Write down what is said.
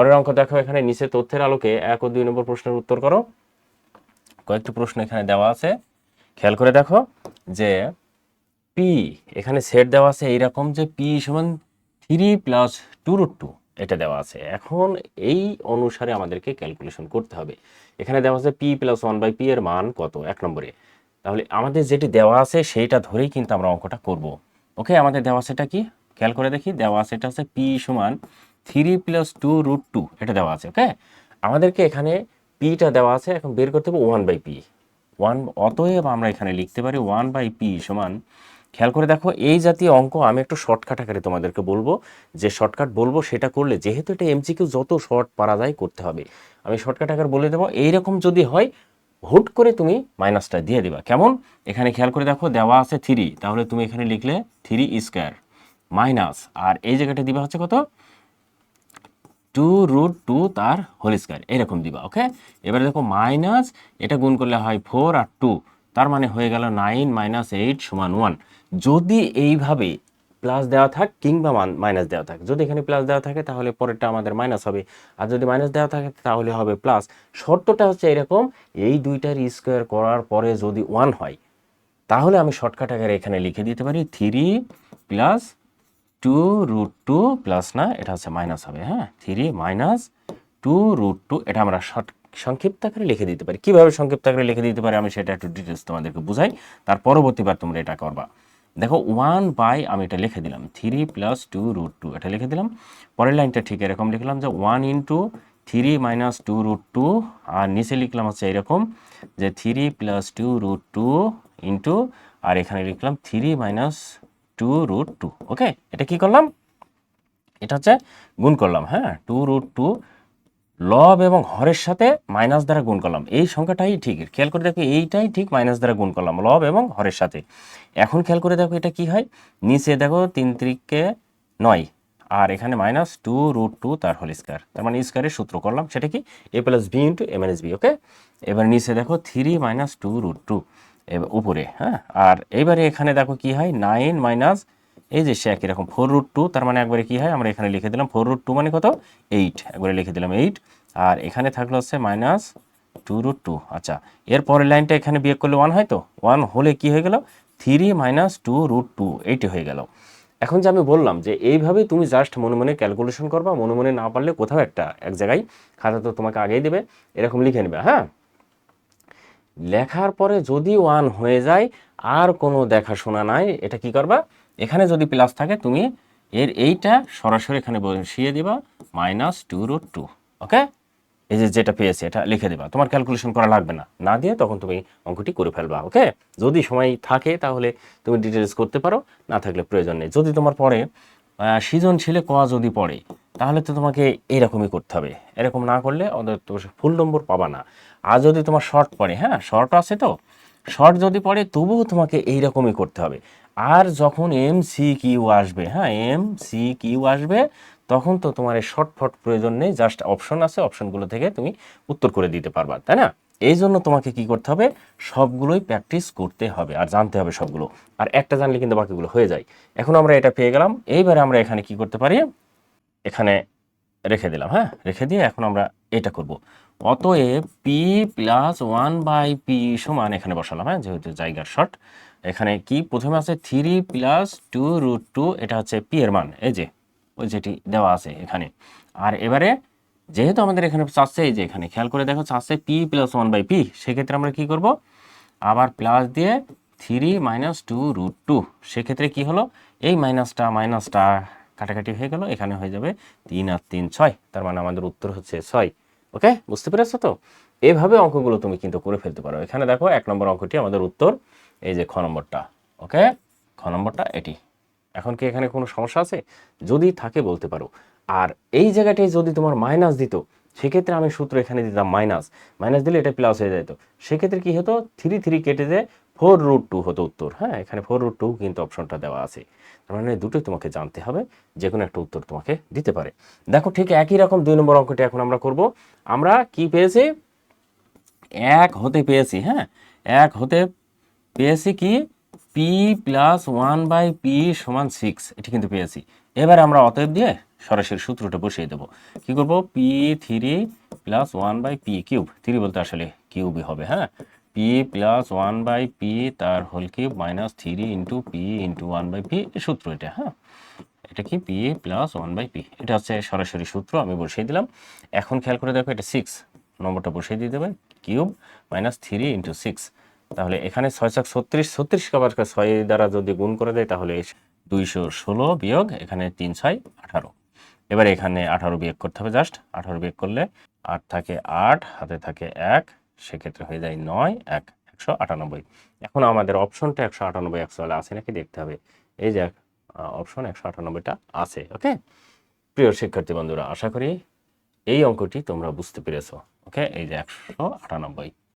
পরের অঙ্ক দেখো এখানে নিচে তথ্যের আলোকে এক ও দুই নম্বর প্রশ্নের উত্তর করো। কয়েকটি প্রশ্ন এখানে দেওয়া আছে। খেয়াল করে দেখো যে পি এখানে সেট দেওয়া আছে এইরকম যে পি সমান three plus two root two এটা দেওয়া আছে। এখন এই অনুসারে আমাদেরকে ক্যালকুলেশন করতে হবে। এখানে দেওয়া আছে P plus one by P এর মান কত? এক নম্বরে। তাহলে আমাদের যেটি দেওয়া আছে সেইটা ধরেই কিন্তু আমরা অঙ্কটা করব। ওকে আমাদের দেওয়া এটা কি? খেয়াল করে দেখি, দেওয়া এটা আছে পি সমান three plus two root two এটা দেওয়া আছে ওকে আমাদেরকে এখানে পিটা দেওয়া আছে, এখন বের করতে হবে ওয়ান বাই পি ওয়ান অতএব আমরা এখানে লিখতে পারি ওয়ান বাই পি সমান, খেয়াল করে দেখো, এই জাতীয় অঙ্ক আমি একটু শর্টকাট আকারে তোমাদেরকে বলব। যে শর্টকাট বলব সেটা করলে যেহেতু এটা এমসিকিউ যত শর্ট পারা যায় করতে হবে। আমি শর্টকাট আকারে বলে দেবো, এইরকম যদি হয়, হুট করে তুমি মাইনাসটা দিয়ে দিবা। কেমন? এখানে খেয়াল করে দেখো, দেওয়া আছে থ্রি তাহলে তুমি এখানে লিখলে থ্রি স্কোয়ার মাইনাস আর এই জায়গাটা দিবা হচ্ছে কত? টু রুট টু তার হোল স্কোয়ার। এরকম দিবা, ওকে? এবারে দেখো মাইনাস, এটা গুণ করলে হয় ফোর আর টু। তার মানে হয়ে গেল নাইন মাইনাস এইট সমান ওয়ান। যদি এইভাবে প্লাস দেওয়া থাক কিংবা মাইনাস দেওয়া থাক। যদি এখানে প্লাস দেওয়া থাকে তাহলে পরেরটা আমাদের মাইনাস হবে। আর যদি মাইনাস দেওয়া থাকে তাহলে হবে প্লাস। শর্তটা হচ্ছে এরকম, এই দুইটার স্কোয়ার করার পরে যদি ওয়ান হয়, তাহলে আমি শর্টকাট আকারে এখানে লিখে দিতে পারি three plus two root two plus না, এটা হচ্ছে মাইনাস হবে হ্যাঁ? Three minus two root two এটা আমরা শর্ট সংক্ষিপ্ত আকারে লিখে দিতে পারি। কীভাবে সংক্ষিপ্ত আকারে লিখে দিতে পারি? আমি সেটা একটু ডিটেলস তোমাদেরকে বুঝাই। তার পরবর্তীবার তোমরা এটা করবা। দেখো ওয়ান বাই আমি এটা লিখে দিলাম three plus two root two এটা লিখে দিলাম। পরের লাইনটা ঠিক এরকম লিখলাম যে one into three minus two root two আর নিচে লিখলাম হচ্ছে এরকম যে three plus two root two into আর এখানে লিখলাম three minus two root two, okay? এটা কি করলাম? এটা হচ্ছে গুণ করলাম হ্যাঁ? টু রুট টু লব এবং হরের সাথে মাইনাস দ্বারা গুণ করলাম। এই সংখ্যাটাই ঠিক। খেয়াল করে দেখো, এইটাই ঠিক মাইনাস দ্বারা গুণ করলাম, লব এবং হরের সাথে। এখন খেয়াল করে দেখো, এটা কি হয়? নিচে দেখো, তিন ত্রিককে নয়। আর এখানে মাইনাস টু রুট টু, তার হোল স্কোয়ার। তার মানে স্কোয়ারের সূত্র করলাম, সেটা কি? A plus B into M N S B, okay? এবার নিচে দেখো, three minus two root two. উপরে হ্যাঁ? আর এইবারে এখানে দেখো কি হয়? নাইন মাইনাস এই যে সে একই রকম ফোর রুট টু তার মানে একবারে কি হয়? আমরা এখানে লিখে দিলাম ফোর রুট টু মানে কত? এইট একবারে লিখে দিলাম এইট আর এখানে থাকল হচ্ছে মাইনাস টু রুট টু আচ্ছা। এর পরের লাইনটা এখানে বিয়োগ করলে ওয়ান হয় তো? ওয়ান হলে কি হয়ে গেল? Three minus two root two এইটি হয়ে গেল। এখন যে আমি বললাম যে এইভাবে তুমি জাস্ট মনে মনে ক্যালকুলেশন করবা, মনে মনে না পারলে কোথাও একটা, এক জায়গায় খাতা তো তোমাকে আগেই দেবে, এরকম লিখে নেবে হ্যাঁ? লেখার পরে যদি ওয়ান হয়ে যায়, আর কোনো দেখাশোনা নাই, এটা কি করবা? এখানে যদি প্লাস থাকে, তুমি এর এইটা সরাসরি এখানে বসিয়ে দিবা minus two root two okay এই যে যেটা পেয়েছে, এটা লিখে দেবা। তোমার ক্যালকুলেশন করা লাগবে না। না দিয়ে তখন তুমি অঙ্কটি করে ফেলবা ওকে যদি সময় থাকে, তাহলে তুমি ডিটেলস করতে পারো, না থাকলে প্রয়োজন নেই। যদি তোমার পরে সৃজনশীলে ক যদি পড়ে, তাহলে তো তোমাকে এইরকমই করতে হবে। এরকম না করলে তো ফুল নম্বর পাবা না। আর যদি তোমার শর্ট পড়ে হ্যাঁ শর্ট আছে তো? শর্ট যদি পড়ে, তবুও তোমাকে এইরকমই করতে হবে। আর যখন এম সি কিউ আসবে হ্যাঁ এম সি কিউ আসবে, তখন তো তোমার এই শর্ট ফট প্রয়োজন নেই জাস্ট অপশন আছে অপশনগুলো থেকে তুমি উত্তর করে দিতে পারবা, তাই না? এই জন্য তোমাকে কি করতে হবে? সবগুলোই প্র্যাকটিস করতে হবে আর জানতে হবে সবগুলো। আর একটা জানলে কিন্তু বাকিগুলো হয়ে যায়। এখন আমরা এটা পেয়ে গেলাম। এইবারে আমরা এখানে কি করতে পারি? এখানে রেখে দিলাম হ্যাঁ? রেখে দিয়ে এখন আমরা এটা করব। অতএব P plus one by P সমান এখানে বসালাম হ্যাঁ? যেহেতু জায়গার শর্ট এখানে কি প্রথমে আছে? Three plus two root two এটা হচ্ছে পি এর মান। এই যে, ওই যেটি দেওয়া আছে এখানে। আর এবারে যেহেতু আমাদের এখানে চাচ্ছে এই যে এখানে, খেয়াল করে দেখো চাচ্ছে P plus one by P সেক্ষেত্রে আমরা কি করব? আবার প্লাস দিয়ে three minus two root two সেক্ষেত্রে কী হলো? এই মাইনাসটা মাইনাসটা কাটাকাটি হয়ে গেল, এখানে হয়ে যাবে তিন আর তিন ছয়, তার মানে আমাদের উত্তর হচ্ছে ছয় ওকে বুঝতে পেরেছ তো? এভাবে অঙ্কগুলো তুমি কিন্তু করে ফেলতে পারো। এখানে দেখো এক নম্বর অঙ্কটি আমাদের উত্তর, এই যে খ নম্বরটা ওকে খ নম্বরটা এটি। এখন কি এখানে কোনো সমস্যা আছে? যদি থাকে বলতে পারো। আর এই জায়গাটায় যদি তোমার মাইনাস দিত, সেক্ষেত্রে আমি সূত্র এখানে দিতাম মাইনাস মাইনাস দিলে এটা প্লাস হয়ে যেত। সেক্ষেত্রে কি হতো? থ্রি থ্রি কেটে যে ফোর রুট টু হতো উত্তর। হ্যাঁ এখানে ফোর রুট টু কিন্তু অপশনটা দেওয়া আছে। তার মানে দুটোই তোমাকে জানতে হবে যে কোনো একটা উত্তর তোমাকে দিতে পারে। দেখো ঠিক একই রকম দুই নম্বর অঙ্কটি এখন আমরা করব। আমরা কি পেয়েছি? এক হতে পেয়েছি হ্যাঁ? এক হতে পেয়েছি কি? P plus one by P সমান সিক্স এটি কিন্তু পেয়েছি। এবার আমরা অতএব দিয়ে সরাসরি সূত্রটা বসিয়ে দেবো। কি করব? P three plus one by P cube three বলতে আসলে কিউবই হবে হ্যাঁ? P plus one by P তার whole cube minus three into P into one by P সূত্র এটা হ্যাঁ? এটা কি? P plus one by P এটা হচ্ছে সরাসরি সূত্র, আমি বসিয়ে দিলাম। এখন খেয়াল করে দেখো এটা সিক্স নম্বরটা বসিয়ে দিয়ে দেবে cube minus three into six তাহলে এখানে ছয় চাক ছত্রিশ ছত্রিশ আবার ছয় দ্বারা যদি গুণ করে দেয়, তাহলে দুইশো ষোলো বিয়োগ এখানে তিন ছয় আঠারো। এবার এখানে আঠারো বিয়োগ করতে হবে জাস্ট আঠারো বিয়োগ করলে আট থাকে আট, হাতে থাকে এক, সেক্ষেত্রে হয়ে যায় নয়, এক, একশো আটানব্বই। এখন আমাদের অপশনটা একশো আটানব্বই একশো আছে নাকি দেখতে হবে। এই যে অপশন একশো আটানব্বইটা আছে ওকে প্রিয় শিক্ষার্থী বন্ধুরা, আশা করি এই অঙ্কটি তোমরা বুঝতে পেরেছ ওকে এই যে একশো আটানব্বই।